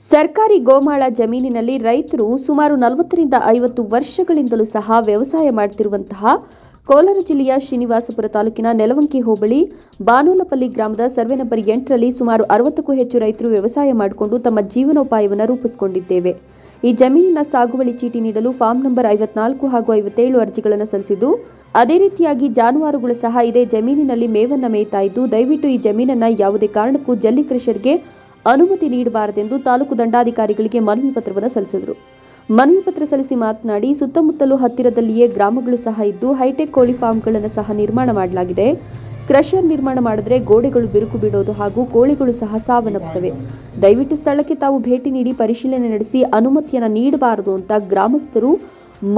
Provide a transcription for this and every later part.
ಸರ್ಕಾರಿ ಗೋಮಾಳ ಜಮೀನಿನಲ್ಲಿ ರೈತರು ಸುಮಾರು ನಲವತ್ತರಿಂದ ಐವತ್ತು ವರ್ಷಗಳಿಂದಲೂ ಸಹ ವ್ಯವಸಾಯ ಮಾಡುತ್ತಿರುವಂತಹ ಕೋಲಾರ ಜಿಲ್ಲೆಯ ಶ್ರೀನಿವಾಸಪುರ ತಾಲೂಕಿನ ನೆಲವಂಕಿ ಹೋಬಳಿ, ಬಾನೂಲಪಲ್ಲಿ ಗ್ರಾಮದ ಸರ್ವೆ ನಂಬರ್ ಎಂಟರಲ್ಲಿ ಸುಮಾರು ಅರವತ್ತಕ್ಕೂ ಹೆಚ್ಚು ರೈತರು ವ್ಯವಸಾಯ ಮಾಡಿಕೊಂಡು ತಮ್ಮ ಜೀವನೋಪಾಯವನ್ನು ರೂಪಿಸಿಕೊಂಡಿದ್ದೇವೆ. ಈ ಜಮೀನಿನ ಸಾಗುವಳಿ ಚೀಟಿ ನೀಡಲು ಫಾರ್ಮ್ ನಂಬರ್ ಐವತ್ನಾಲ್ಕು ಹಾಗೂ ಐವತ್ತೇಳು ಅರ್ಜಿಗಳನ್ನು ಸಲ್ಲಿಸಿದ್ದು, ಅದೇ ರೀತಿಯಾಗಿ ಜಾನುವಾರುಗಳು ಸಹ ಇದೇ ಜಮೀನಿನಲ್ಲಿ ಮೇವನ್ನು ಮೇಯ್ತಾ ಇದ್ದು, ದಯವಿಟ್ಟು ಈ ಜಮೀನನ್ನು ಯಾವುದೇ ಕಾರಣಕ್ಕೂ ಜಲ್ಲಿ ಕೃಷಿಯರಿಗೆ ಅನುಮತಿ ನೀಡಬಾರದೆಂದು ತಾಲೂಕು ದಂಡಾಧಿಕಾರಿಗಳಿಗೆ ಮನವಿ ಪತ್ರವನ್ನು ಸಲ್ಲಿಸಿದರು. ಮನವಿ ಪತ್ರ ಸಲ್ಲಿಸಿ ಮಾತನಾಡಿ, ಸುತ್ತಮುತ್ತಲು ಹತ್ತಿರದಲ್ಲಿಯೇ ಗ್ರಾಮಗಳು ಸಹ ಇದ್ದು, ಹೈಟೆಕ್ ಕೋಳಿ ಫಾರ್ಮ್ಗಳನ್ನು ಸಹ ನಿರ್ಮಾಣ ಮಾಡಲಾಗಿದೆ. ಕ್ರಷರ್ ನಿರ್ಮಾಣ ಮಾಡಿದ್ರೆ ಗೋಡೆಗಳು ಬಿರುಕು ಬಿಡೋದು ಹಾಗೂ ಕೋಳಿಗಳು ಸಹ ಸಾವನ್ನಪ್ಪುತ್ತವೆ. ದಯವಿಟ್ಟು ಸ್ಥಳಕ್ಕೆ ತಾವು ಭೇಟಿ ನೀಡಿ ಪರಿಶೀಲನೆ ನಡೆಸಿ ಅನುಮತಿಯನ್ನು ನೀಡಬಾರದು ಅಂತ ಗ್ರಾಮಸ್ಥರು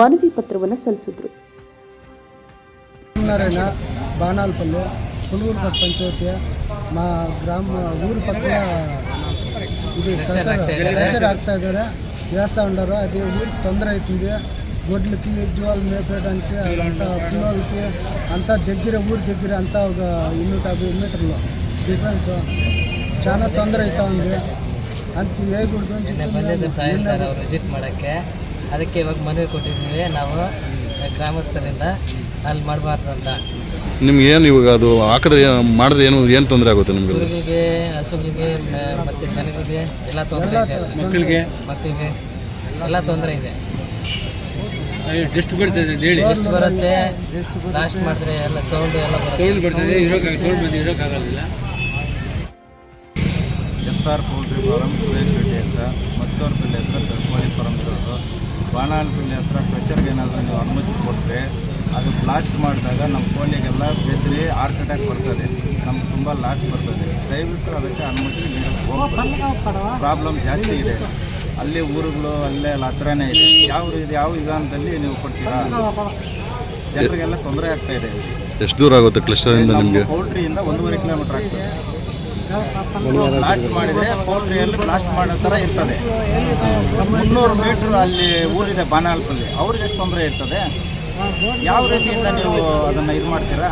ಮನವಿ ಪತ್ರವನ್ನು ಸಲ್ಲಿಸಿದರು. ಬಾಣಾಲ್ಪಲ್ಲು ಪಂಚಾಯತಿಯ ಗ್ರಾಮ, ಊರು ಪಕ್ಕ ಇದು ಪ್ರೆಷರ್ ಆಗ್ತಾ ಇದ್ದಾರೆ ದೇವಸ್ಥಾನ ఉండరు అది ఊరికి తొందర అవుతుంది గొడ్లకి జ్వాలు మేపేయడానికి అంతా పిల్లలకి అంతా దగ్గర ఊరి దగ్గర అంతా ఒక ఇన్నూట యాభై మీటర్లు డిఫరెన్స్ చాలా తొందర అవుతా ఉంది అందుకే ఏ గుడి ನಿನ್ನೆ ಬಂದಿದ್ದು ತಹಸೀಲ್ದಾರ್ ಅವರು ವಿಸಿಟ್ ಮಾಡೋಕ್ಕೆ ಅದಕ್ಕೆ ಇವಾಗ ಮನವಿ ಕೊಟ್ಟಿದ್ದೀವಿ ನಾವು ಗ್ರಾಮಸ್ಥರಿಂದ ಅಲ್ಲಿ ಮಾಡಬಾರ್ದು ಅಂತ. ನಿಮ್ಗೆ ಏನು ಇವಾಗ ಅದು ಹಾಕಿದ್ರೆ ಏನು ಮಾಡಿದ್ರೆ ಏನು ಏನು ತೊಂದರೆ ಆಗುತ್ತೆ ನಿಮಗೆ? ಕುರಿಗಳಿಗೆ ಹಸುಗಳಿಗೆ ಮ- ಮತ್ತೆ ದನಗಳಿಗೆ ಎಲ್ಲ ತೊಂದರೆ ಇದೆ. ಮಕ್ಕಳಿಗೆ? ಮಕ್ಕಳಿಗೆ ಎಲ್ಲ ತೊಂದರೆ ಇದೆ. ಎಷ್ಟು ಬರ್ತದೆ ಹೇಳಿ. ಎಷ್ಟು ಬರುತ್ತೆ. ಲಾಸ್ಟ್ ಮಾಡಿದ್ರೆ ಎಲ್ಲ ಸೌಂಡ್ ಎಲ್ಲ ಬರುತ್ತೆ. ಸೌಂಡ್ ಬರ್ತದೆ ಸೌಂಡ್ ಬಂದು S R poultry farm Suresh Reddy ಅಂತ. ಮತ್ತೋರ್ಪಲ್ಲಿ ಹತ್ರ ಸರ್ಕೋಳಿ ಫಾರಂ ಇರೋದು. ಬಾಣಾನಪಲ್ಲಿ ಹತ್ರ ಪ್ರೆಷರ್ಗೆ ಏನಾದರೂ ನೀವು ಅನುಮತಿ ಕೊಟ್ಟರೆ ಅದು ಬ್ಲಾಸ್ಟ್ ಮಾಡಿದಾಗ ನಮ್ಮ ಕೋಳಿಗೆಲ್ಲ ಬೆದರಿ ಹಾರ್ಟ್ ಅಟ್ಯಾಕ್ ಬರ್ತದೆ. ನಮ್ಗೆ ತುಂಬ ಲಾಸ್ ಬರ್ತದೆ. ದಯವಿಟ್ಟು ಅದಕ್ಕೆ ಅನುಮತಿ ಪ್ರಾಬ್ಲಮ್ ಜಾಸ್ತಿ ಇದೆ. ಅಲ್ಲಿ ಊರುಗಳು ಅಲ್ಲೇ ಅಲ್ಲಿ ಹತ್ರನೇ ಇದೆ. ಯಾವ ಇದು ಯಾವ ವಿಧಾನದಲ್ಲಿ ನೀವು ಕೊಡ್ತೀರಾ? ಜನರಿಗೆಲ್ಲ ತೊಂದರೆ ಆಗ್ತಾ ಇದೆ. ಎಷ್ಟು ದೂರ ಆಗುತ್ತೆ ಕ್ಲಸ್ಟರಿಂದ ನಿಮಗೆ ಪೌಲ್ಟ್ರಿಯಿಂದ ಒಂದೂವರೆ ಕಿಲೋಮೀಟರ್ ಆಗ್ತದೆ. ಬ್ಲಾಸ್ಟ್ ಮಾಡಿದರೆ ಪೌಲ್ಟ್ರಿಯಲ್ಲಿ ಬ್ಲಾಸ್ಟ್ ಮಾಡೋ ಥರ ಇರ್ತದೆ. ಮುನ್ನೂರು ಮೀಟ್ರ್ ಅಲ್ಲಿ ಊರಿದೆ ಬಾನಾಲ್ಪಲ್ಲಿ. ಅವ್ರಿಗೆ ಎಷ್ಟು ತೊಂದರೆ ಇರ್ತದೆ. ಯಾವ ರೀತಿಯಿಂದ ನೀವು ಅದನ್ನು ಇದು ಮಾಡ್ತೀರಾ?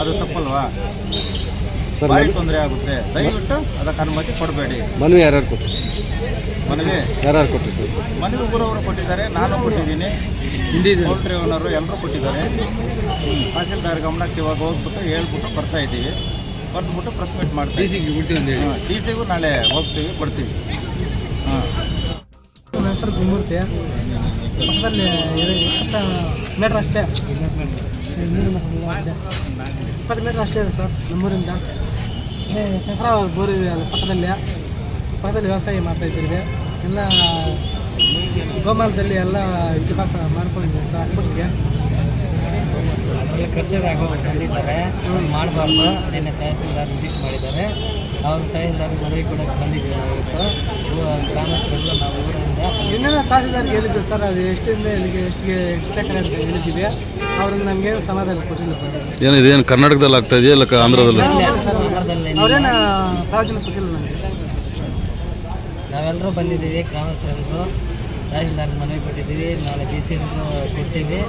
ಅದು ತಪ್ಪಲ್ವಾ? ಭಾರಿ ತೊಂದರೆ ಆಗುತ್ತೆ. ದಯವಿಟ್ಟು ಅದಕ್ಕೆ ಅನುಮತಿ ಕೊಡಬೇಡಿ. ಮನವಿ ಯಾರ್ಯಾರು ಕೊಟ್ಟು ಮನವಿ? ಯಾರ್ಯಾರು ಕೊಟ್ಟರು ಸರ್? ಮನವಿ ಊರವರು ಕೊಟ್ಟಿದ್ದಾರೆ ನಾನು ಕೊಟ್ಟಿದ್ದೀನಿ. ಪೌಲ್ಟ್ರಿ ಓನರು ಎಲ್ಲರೂ ಕೊಟ್ಟಿದ್ದಾರೆ. ತಹಸೀಲ್ದಾರ್ ಗಮನಕ್ಕೆ ಇವಾಗ ಹೋಗ್ಬಿಟ್ಟು ಹೇಳ್ಬಿಟ್ಟು ಬರ್ತಾ ಇದ್ದೀವಿ. ಬರ್ದ್ಬಿಟ್ಟು ಪ್ರೆಸ್ ಮೀಟ್ ಮಾಡ್ತೀವಿ ಟಿ ಸಿಗೂ ನಾಳೆ ಹೋಗ್ತೀವಿ ಕೊಡ್ತೀವಿ ಹಾಂ. ನನ್ನ ಹೆಸರು ಗುಮ್ಮೂರ್ತಿ. ಪಕ್ಕದಲ್ಲಿ ಮೀಟ್ರ್ ಅಷ್ಟೇ. ಇಪ್ಪತ್ತು ಮೀಟರ್ ಅಷ್ಟೇ ಇದೆ ಸರ್ ನಮ್ಮೂರಿಂದ ಚಕ್ರ ಬೋರ್ ಇದೆ ಅಲ್ಲಿ ಪಕ್ಕದಲ್ಲಿ. ಪಕ್ಕದಲ್ಲಿ ವ್ಯವಸಾಯ ಮಾಡ್ತಾ ಇದ್ದೀವಿ. ಎಲ್ಲ ಗೋಮಾಲದಲ್ಲಿ ಎಲ್ಲ ಇತಿಹಾಸ ಮಾಡ್ಕೊಂಡಿದ್ದೀವಿ ಸರ್ ಅಕ್ಕಪಕ್ಕಕ್ಕೆ ಅದರಲ್ಲಿ ಕೃಷಿ ಬಂದಿದ್ದಾರೆ. ಮಾಡಬಾರ್ದು. ನಿನ್ನೆ ತಹಸೀಲ್ದಾರ್ ವಿಸಿಟ್ ಮಾಡಿದ್ದಾರೆ. ಅವರು ತಹಸೀಲ್ದಾರ್ ಮನವಿ ಕೂಡ ಬಂದಿದ್ದೀವಿ ನಾವು ಇವತ್ತು ಗ್ರಾಮಸ್ಥರೆಲ್ಲ ನಾವು ಊರಿಂದ. ಇನ್ನೇನೋ ತಹಸೀಲ್ದಾರ್ಗೆ ಹೇಳಿದ್ರು ಸರ್ ಅದು ಎಷ್ಟಿಂದ ಇಲ್ಲಿಗೆ ಎಷ್ಟಿಗೆ ಎಷ್ಟು ಎಕರೆ ಅಂತ ಹೇಳಿದ್ದೀವಿ. ಅವ್ರಿಗೆ ನಮಗೆ ಸಮಾಧಾನ ಕೊಟ್ಟಿಲ್ಲ ಸರ್. ಏನು ಇದೇನು ಕರ್ನಾಟಕದಲ್ಲಿ ಆಗ್ತಾ ಇದೆಯಾ ಇಲ್ಲ ಆಂಧ್ರದಲ್ಲಿ? ಅವ್ರೇನು ಪ್ರಯೋಜನ ಕೊಟ್ಟಿಲ್ಲ ನಮಗೆ? ನಾವೆಲ್ಲರೂ ಬಂದಿದ್ದೀವಿ ಗ್ರಾಮಸ್ಥರೆಲ್ಲರೂ. ತಹಸೀಲ್ದಾರ್ ಮನವಿ ಕೊಟ್ಟಿದ್ದೀವಿ ನಾಳೆ ಬಿ ಸಿ ಕೊಡ್ತೀವಿ.